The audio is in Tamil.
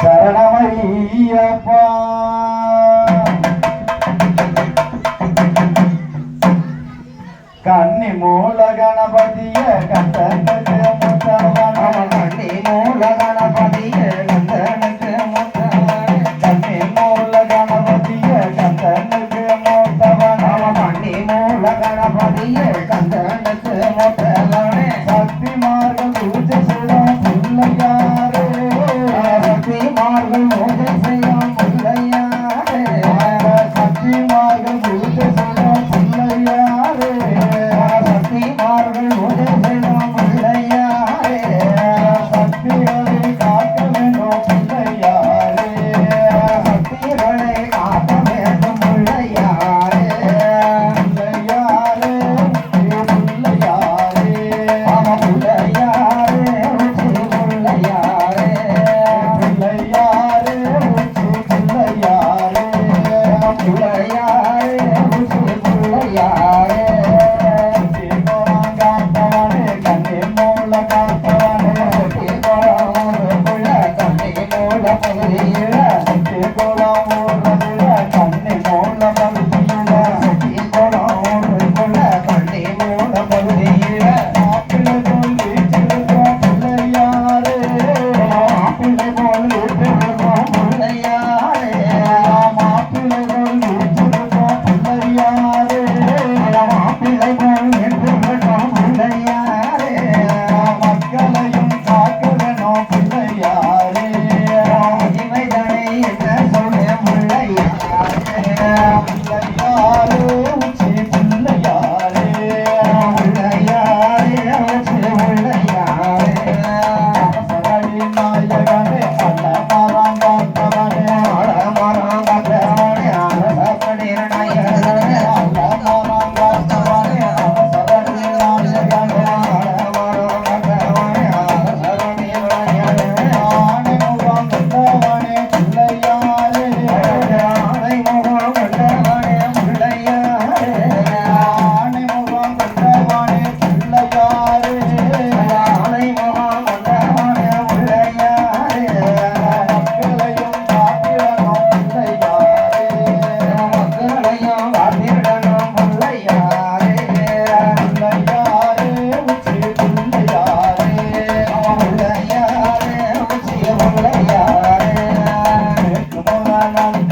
சரணமையப்பா கன்னி மூல கணபதிய கந்தனுக்கு முத்தவன. கண்ணி மூல கணபதிய கந்தனுக்கு முத்தவனே. கன்னி மூல கணபதிய கந்தனுக்கு முத்தவன. கண்ணி மூல கணபதிய கந்தனுக்கு முத்தவனே. Come on, we're la la la